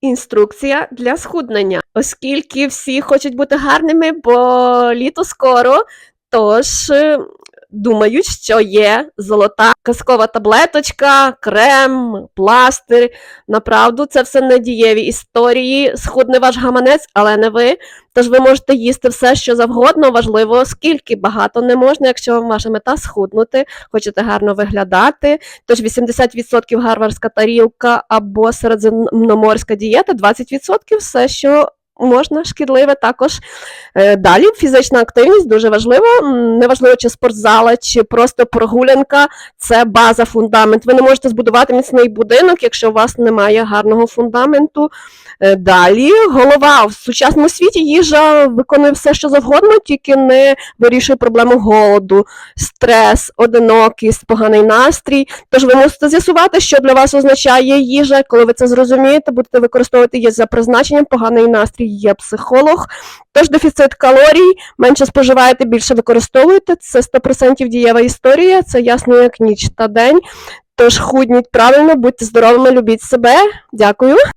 Інструкція для схуднення, оскільки всі хочуть бути гарними, бо літо скоро, тож думають, що є золота казкова таблеточка, крем, пластир. Направду, це все недієві історії. Схудне ваш гаманець, але не ви. Тож ви можете їсти все, що завгодно. Важливо, скільки багато не можна, якщо ваша мета схуднути, хочете гарно виглядати. Тож 80% гарвардська тарілка або середземноморська дієта, 20% все, що можна, шкідливе також. Е, Далі фізична активність дуже важлива. Неважливо, чи спортзала, чи просто прогулянка, це база, фундамент. Ви не можете збудувати міцний будинок, якщо у вас немає гарного фундаменту. Е, Далі голова в сучасному світі їжа виконує все, що завгодно, тільки не вирішує проблему голоду, стрес, одинокість, поганий настрій. Тож ви мусите з'ясувати, що для вас означає їжа. Коли ви це зрозумієте, будете використовувати її за призначенням. Поганий настрій є психолог. Тож дефіцит калорій, менше споживаєте, більше використовуєте. Це 100% дієва історія, це ясно як ніч та день. Тож худніть правильно, будьте здоровими, любіть себе. Дякую.